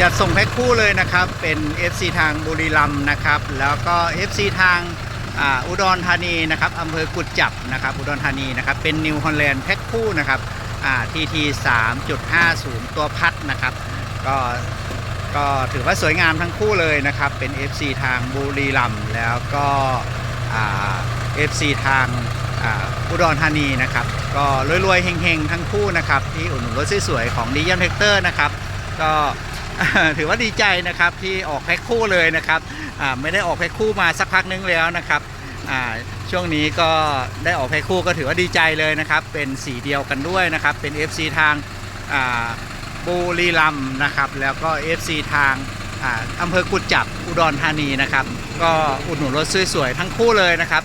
จัดส่งแพ็คคู่เลยนะครับ เป็น FC ทางบุรีรัมย์นะครับ แล้วก็ FC ทางอุดรธานีนะครับอำเภอกุดจับนะครับ อุดรธานีนะครับ เป็นนิวฮอลแลนด์แพ็คคู่นะครับอ่า TT 3.50ตัวพัดนะครับ ก็ก็ถือว่าสวยงามทั้งคู่เลยนะครับ เป็น FC ทางบุรีรัมย์แล้วก็เอ่า FC ทางอุดรธานีนะครับ ก็รวยๆเฮงๆ ทั้งคู่นะครับ ที่อุดหนุนรถสวยๆของดีเยี่ยมเทคเตอร์นะครับ ก็ ถือว่าดีใจนะครับที่ออกแพ็คคู่เลยนะครับไม่ได้ออกแพ็คคู่มาสักพักนึงแล้วนะครับช่วงนี้ก็ได้ออกแพ็คคู่ก็ถือว่าดีใจเลยนะครับ เป็นสีเดียวกันด้วยนะครับ เป็น FC ทางาบุรีรัมนะครับ แล้วก็ FC ทางอาอำเภอกุดจับอุดรธานีนะครับ ก็อุดหนุนรถสวยๆทั้งคู่เลยนะครับ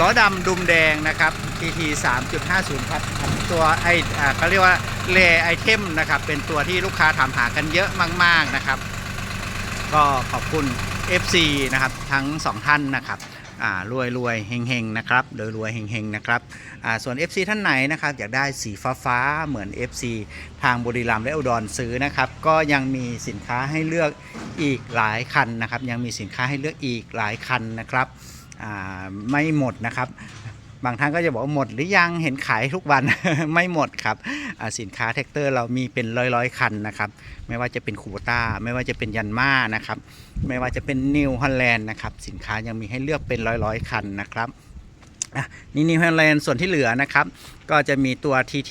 ล้อดำดุมแดงนะครับ TT 3.50 ครับ ตัวไออ่าเขาเรียกว่าเลไอเทมนะครับ เป็นตัวที่ลูกค้าถามหากันเยอะมาก ๆ นะครับ ก็ขอบคุณ FC นะครับ ทั้งสองท่านนะครับอ่ารวยรวยเฮงเฮงนะครับรวยรวยเฮงเฮงนะครับอ่าส่วน FC ท่านไหนนะครับอยากได้สีฟ้าฟ้าเหมือน FC ทางบุรีรัมย์และอุดรซื้อนะครับ ก็ยังมีสินค้าให้เลือกอีกหลายคันนะครับ ยังมีสินค้าให้เลือกอีกหลายคันนะครับ ไม่หมดนะครับ บางท่านก็จะบอกว่าหมดหรือยังเห็นขายทุกวัน ไม่หมดครับสินค้าแท็กเตอร์เรามีเป็นร้อยร้อยๆ คันนะครับ ไม่ว่าจะเป็นคูต้า ไม่ว่าจะเป็นยันมานะครับ ไม่ว่าจะเป็นนิวฮอลแลนด์นะครับสินค้ายังมีให้เลือกเป็นร้อยร้อยๆ คันนะครับนี่นิวฮอลแลนด์ส่วนที่เหลือนะครับ ก็จะมีตัว TT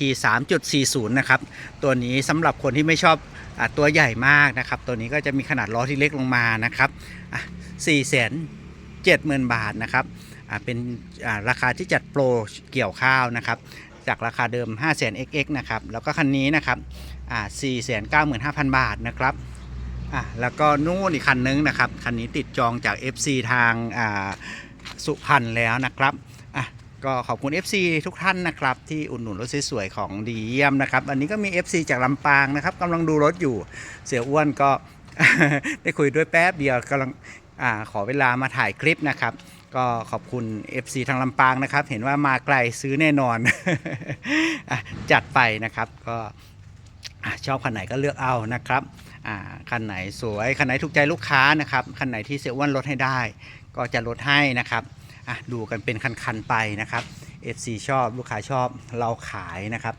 3.40 นะครับ ตัวนี้สำหรับคนที่ไม่ชอบอตัวใหญ่มากนะครับ ตัวนี้ก็จะมีขนาดล้อที่เล็กลงมานะครับอะ4แสน 70,000 บาทนะครับเป็นราคาที่จัดโปรเกี่ยวข้าวนะครับจากราคาเดิม 5 0 0 0 0 XX นะครับแล้วก็คันนี้นะครับอ่า495,000 บาทนะครับอะแล้วก็นู่นอีกคันนึงนะครับคันนี้ติดจองจาก FC ทางาสุพรรณแล้วนะครับอะก็ขอบคุณ FC ทุกท่านนะครับ ที่อุดหนุนรถสวยๆของดีเยี่ยมนะครับอันนี้ก็มี FC จากลำปางนะครับกำลังดูรถอยู่เสียอ้วนก็ได้คุยด้วยแป๊บเดียวกำลัง อขอเวลามาถ่ายคลิปนะครับ ก็ขอบคุณ FC ทางลำปางนะครับ เห็นว่ามาไกลซื้อแน่นอนอจัดไปนะครับก็ชอบคันไหนก็เลือกเอานะครับคันไหนสวยคันไหนถูกใจลูกค้านะครับคันไหนที่เสียอ้วนลดให้ได้ ก็จะลดให้นะครับดูกันเป็นคันๆไปนะครับ FC ชอบลูกค้าชอบเราขายนะครับ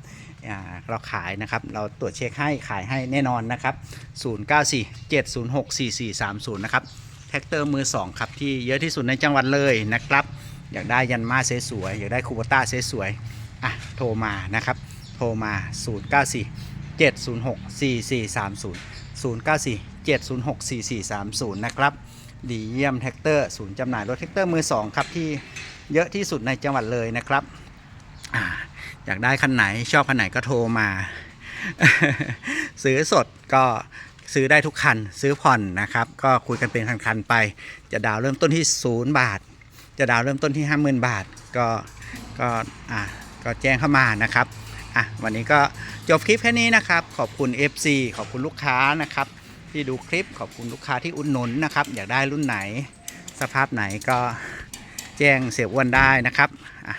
เราขายนะครับ เราตรวจเช็คให้ขายให้แน่นอนนะครับ 0947064430 นะครับ แท็กเตอร์มือ 2 ครับ ที่เยอะที่สุดในจังหวัดเลยนะครับ อยากได้ยันมาสวยๆอยากได้คูบต้าสวยๆอะโทรมานะครับ โทรมา 094 706 4430 094 706 4430 นะครับดีเยี่ยมแท็กเตอร์ศูนย์จำหน่ายรถแท็กเตอร์มือ 2 ครับ ที่เยอะที่สุดในจังหวัดเลยนะครับอ่าอยากได้คันไหนชอบคันไหนก็โทรมา ซื้อสดก็ ซื้อได้ทุกคันซื้อผ่อนนะครับ ก็คุยกันเป็นคันๆไป จะดาวเริ่มต้นที่0บาท จะดาวเริ่มต้นที่ 50,000 บาท ก็ก็อะก็แจ้งเข้ามานะครับอะวันนี้ก็จบคลิปแค่นี้นะครับ ขอบคุณ FC ขอบคุณลูกค้านะครับ ที่ดูคลิปขอบคุณลูกค้าที่อุดหนุนนะครับ อยากได้รุ่นไหน สภาพไหนก็แจ้งเสียอ้วนได้นะครับอะ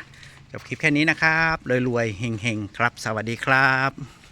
จบคลิปแค่นี้นะครับรวยๆเฮงๆครับ สวัสดีครับ